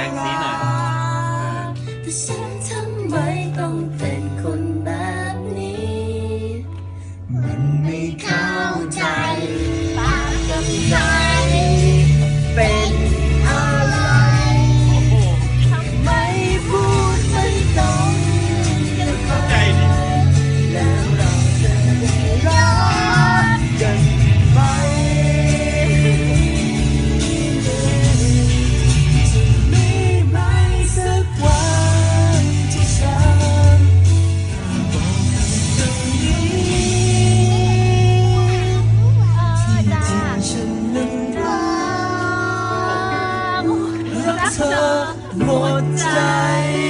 สงสีหน่อยแต่ฉันทำไมต้องเป็นคนแบบนี้ มันไม่เข้าใจปากกับตา เธอหมดใจ